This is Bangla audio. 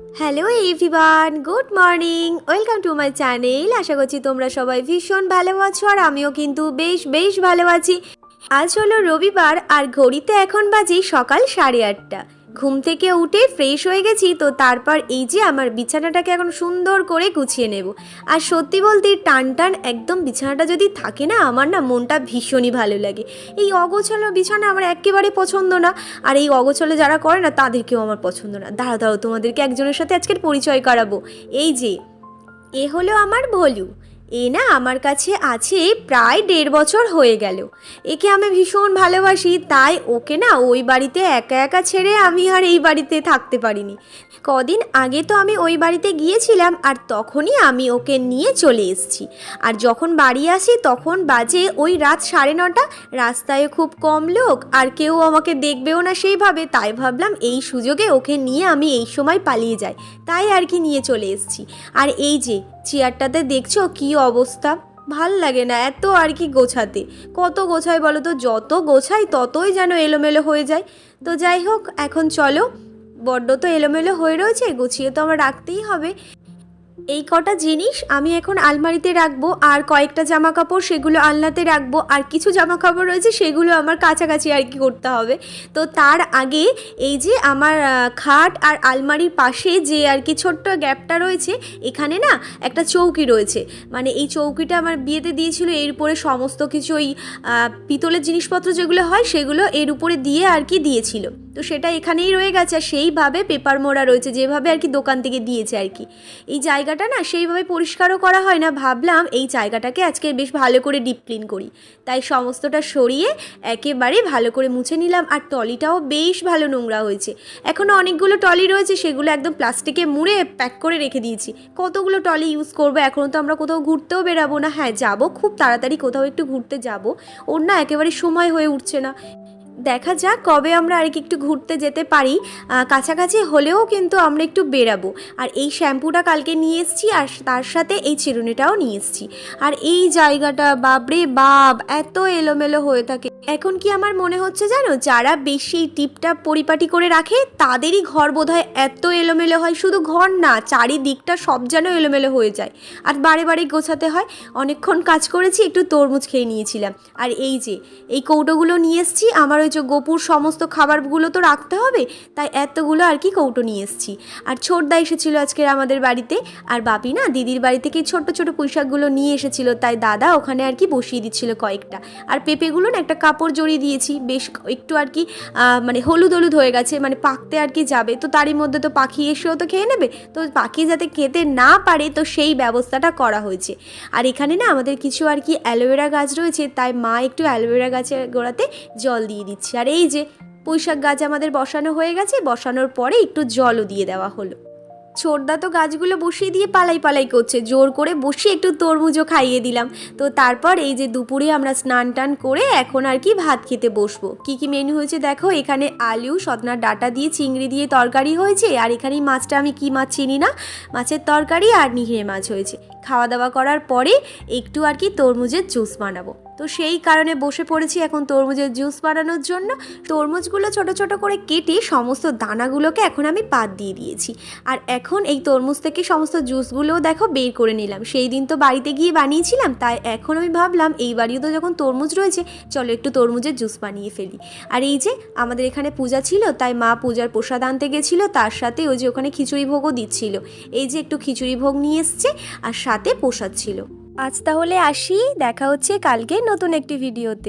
Hello everyone good morning welcome to my channel আশা করছি তোমরা সবাই ভীষণ ভালো আছো আর আমিও কিন্তু বেশ বেশ ভালো আছি। আজ হলো রবিবার আর ঘড়িতে এখন বাজে সকাল সাড়ে আটটা। ঘুম থেকে উঠে ফ্রেশ হয়ে গেছি, তো তারপর এই যে আমার বিছানাটাকে এখন সুন্দর করে গুছিয়ে নেব। আর সত্যি বলতে টান টান একদম বিছানাটা যদি থাকে না, আমার না মনটা ভীষণই ভালো লাগে। এই অগোছালো বিছানা আমার একেবারে পছন্দ না, আর এই অগোছালো যারা করে না, তাদেরকেও আমার পছন্দ না। দাঁড়া দাঁড়াও, তোমাদেরকে একজনের সাথে আজকের পরিচয় করাবো। এই যে, এ হলো আমার ভলু। এ না আমার কাছে আছে প্রায় দেড় বছর হয়ে গেল। একে আমি ভীষণ ভালোবাসি, তাই ওকে না ওই বাড়িতে একা একা ছেড়ে আমি আর এই বাড়িতে থাকতে পারিনি। কদিন আগে তো আমি ওই বাড়িতে গিয়েছিলাম আর তখনই আমি ওকে নিয়ে চলে এসেছি। আর যখন বাড়ি আসি তখন বাজে ওই রাত সাড়ে নটা, রাস্তায় খুব কম লোক আর কেউ আমাকে দেখবেও না সেইভাবে, তাই ভাবলাম এই সুযোগে ওকে নিয়ে আমি এই সময় পালিয়ে যাই, তাই আর কি নিয়ে চলে এসেছি। আর এই যে চেয়ারটাতে দেখছ কি অবস্থা? ভালো লাগে না, এত আর কি গোছাতে। কত গোছায় বলো তো, যত গোছাই ততই যেন এলোমেলো হয়ে যায়। তো যাই হোক, এখন চলো। বড্ড তো এলোমেলো হয়ে রয়েছে, গুছিয়ে তো আমার রাখতেই হবে। এই কটা জিনিস আমি এখন আলমারিতে রাখব, আর কয়েকটা জামা কাপড় সেগুলো আলনাতে রাখব, আর কিছু জামা কাপড় রয়েছে সেগুলো আমার কাছাকাছি আর কি করতে হবে। তো তার আগে এই যে আমার খাট আর আলমারির পাশে যে আর কি ছোট্ট গ্যাপটা রয়েছে, এখানে না একটা চৌকি রয়েছে। মানে এই চৌকিটা আমার বিয়েতে দিয়েছিল, এর উপরে সমস্ত কিছু ওই পিতলের জিনিসপত্র যেগুলো হয় সেগুলো এর উপরে দিয়ে আর কি দিয়েছিল। তো সেটা এখানেই রয়ে গেছে, আর সেইভাবে পেপার মোড়া রয়েছে, যেভাবে আর কি দোকান থেকে দিয়েছে আর কি। এই জায়গাটা না সেইভাবে পরিষ্কারও করা হয় না। ভাবলাম এই জায়গাটাকে আজকে বেশ ভালো করে ডিপ ক্লিন করি। তাই সমস্তটা সরিয়ে একেবারে ভালো করে মুছে নিলাম। আর টলিটাও বেশ ভালো নোংরা হয়েছে। এখনও অনেকগুলো টলি রয়েছে, সেগুলো একদম প্লাস্টিকে মুড়ে প্যাক করে রেখে দিয়েছি। কতগুলো টলি ইউজ করব এখনও তো আমরা কোথাও ঘুরতেও বেরাবো না। হ্যাঁ যাব, খুব তাড়াতাড়ি কোথাও একটু ঘুরতে যাব। ওর না একেবারে সময় হয়ে উঠছে না। দেখা যাক কবে আমরা আর কি একটু ঘুরতে যেতে পারি। কাছাকাছি হলেও কিন্তু আমরা একটু বেরাবো। আর এই শ্যাম্পুটা কালকে নিয়ে এসেছি আর তার সাথে এই চিরুনিটাও নিয়ে এসেছি। আর এই জায়গাটা বাবরে বাব এত এলোমেলো হয়ে থাকে। এখন কি আমার মনে হচ্ছে জানো, যারা বেশি টিপটাপ পরিপাটি করে রাখে, তাদেরই ঘর বোধহয় এত এলোমেলো হয়। শুধু ঘর না, চারিদিকটা সব যেন এলোমেলো হয়ে যায়। আর বারে বারে গোছাতে হয়। অনেকক্ষণ কাজ করেছি, একটু তরমুজ খেয়ে নিয়েছিলাম। আর এই যে, এই কৌটোগুলো নিয়ে এসেছি, আমার ওই যে গোপুর সমস্ত খাবারগুলো তো রাখতে হবে, তাই এতগুলো আর কি কৌটো নিয়ে এসেছি। আর ছোটদা এসেছিল আজকের আমাদের বাড়িতে, আর বাপি না দিদির বাড়ি থেকে ছোট্ট ছোট পুঁইশাকগুলো নিয়ে এসেছিল, তাই দাদা ওখানে আর কি বসিয়ে দিচ্ছিল কয়েকটা। আর পেঁপেগুলো না একটা কাপড় জড়িয়ে দিয়েছি, বেশ একটু আর কি মানে হলুদ হলুদ হয়ে গেছে মানে পাকতে আর কি যাবে, তো তারই মধ্যে তো পাখি এসেও তো খেয়ে নেবে, তো পাখি যাতে খেতে না পারে, তো সেই ব্যবস্থাটা করা হয়েছে। আর এখানে না আমাদের কিছু আর কি অ্যালোভেরা গাছ রয়েছে, তাই মা একটু অ্যালোভেরা গাছের গোড়াতে জল দিয়ে দিচ্ছে। আর এই যে পুঁইশাক গাছ আমাদের বসানো হয়ে গেছে, বসানোর পরে একটু জলও দিয়ে দেওয়া হলো। ছোটদা তো গাছগুলো বসিয়ে দিয়ে পালাই পালাই করছে, জোর করে বসিয়ে একটু তরমুজও খাইয়ে দিলাম। তো তারপর এই যে দুপুরে আমরা স্নান টান করে এখন আর কি ভাত খেতে বসবো। কি কি মেনু হয়েছে দেখো, এখানে আলু সতনার ডাটা দিয়ে, চিংড়ি দিয়ে তরকারি হয়েছে, আর এখানে মাছটা আমি কি মাছ চিনি না, মাছের তরকারি আর নিহরে মাছ হয়েছে। খাওয়া দাওয়া করার পরে একটু আর কি তরমুজের জুস বানাবো। তো সেই কারণে বসে পড়েছি এখন তরমুজের জুস বানানোর জন্য। তরমুজগুলো ছোট ছোট করে কেটে সমস্ত দানাগুলোকে এখন আমি বাদ দিয়ে দিয়েছি। আর এখন এই তরমুজ থেকে সমস্ত জুসগুলোও দেখো বের করে নিলাম। সেই দিন তো বাড়িতে গিয়ে বানিয়েছিলাম, তাই এখন আমি ভাবলাম এই বাড়িও তো যখন তরমুজ রয়েছে, চলো একটু তরমুজের জুস বানিয়ে ফেলি। আর এই যে আমাদের এখানে পূজা ছিল, তাই মা পূজার প্রসাদ আনতে গেছিল, তার সাথে ওই যে ওখানে খিচুড়ি ভোগও দিচ্ছিল। এই যে একটু খিচুড়ি ভোগ নিয়ে এসছে, আর সাথে প্রসাদ ছিল। আজ তাহলে আসি দেখা হচ্ছে কালকে নতুন একটি ভিডিওতে।